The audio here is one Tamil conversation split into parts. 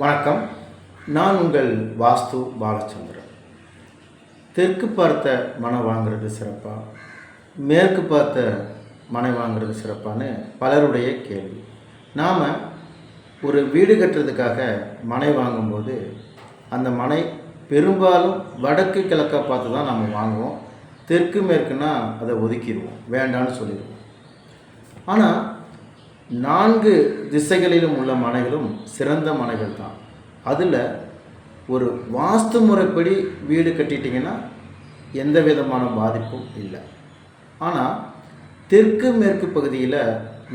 வணக்கம். நான் உங்கள் வாஸ்து பாலச்சந்திரன். தெற்கு பார்த்த மனை வாங்குறது சிறப்பாக மேற்கு பார்த்த மனை வாங்குறது சிறப்பான்னு பலருடைய கேள்வி. நாம் ஒரு வீடு கட்டுறதுக்காக மனை வாங்கும்போது அந்த மனை பெரும்பாலும் வடக்கு கிழக்காக பார்த்து தான் நம்ம வாங்குவோம். தெற்கு மேற்குன்னா அதை ஒதுக்கிடுவோம். வேண்டான்னு சொல்லிடுவோம். ஆனால் நான்கு திசைகளிலும் உள்ள மனைகளும் சிறந்த மனைகள் தான். அதில் ஒரு வாஸ்து முறைப்படி வீடு கட்டிட்டிங்கன்னா எந்த விதமான பாதிப்பும் இல்லை. ஆனால் தெற்கு மேற்கு பகுதியில்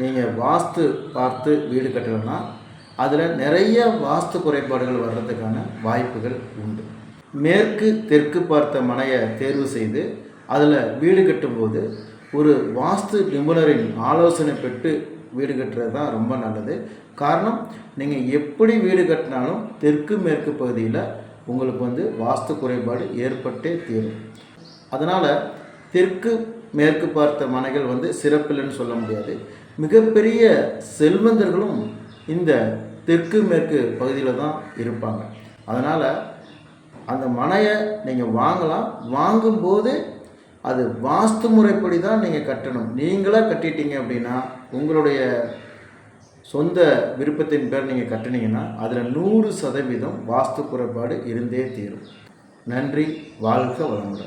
நீங்கள் வாஸ்து பார்த்து வீடு கட்டலைன்னா அதில் நிறைய வாஸ்து குறைபாடுகள் வர்றதுக்கான வாய்ப்புகள் உண்டு. மேற்கு தெற்கு பார்த்த மனையை தேர்வு செய்து அதில் வீடு கட்டும்போது ஒரு வாஸ்து நிபுணரின் ஆலோசனை பெற்று வீடு கட்டுறது தான் ரொம்ப நல்லது. காரணம் நீங்கள் எப்படி வீடு கட்டினாலும் தெற்கு மேற்கு பகுதியில் உங்களுக்கு வந்து வாஸ்து குறைபாடு ஏற்பட்டே தீரும். அதனால் தெற்கு மேற்கு பார்த்த மனைகள் வந்து சிறப்பில்லைன்னு சொல்ல முடியாது. மிகப்பெரிய செல்வந்தர்களும் இந்த தெற்கு மேற்கு பகுதியில் தான் இருப்பாங்க. அதனால் அந்த மனையை நீங்கள் வாங்கலாம். வாங்கும்போது அது வாஸ்து முறைப்படி தான் நீங்கள் கட்டணும். நீங்களாக கட்டிட்டீங்க அப்படின்னா உங்களுடைய சொந்த விருப்பத்தின் பேர் நீங்கள் கட்டினீங்கன்னா அதில் நூறு சதவீதம் வாஸ்து குறைபாடு இருந்தே தீரும். நன்றி வாழ்க வளமுடன்.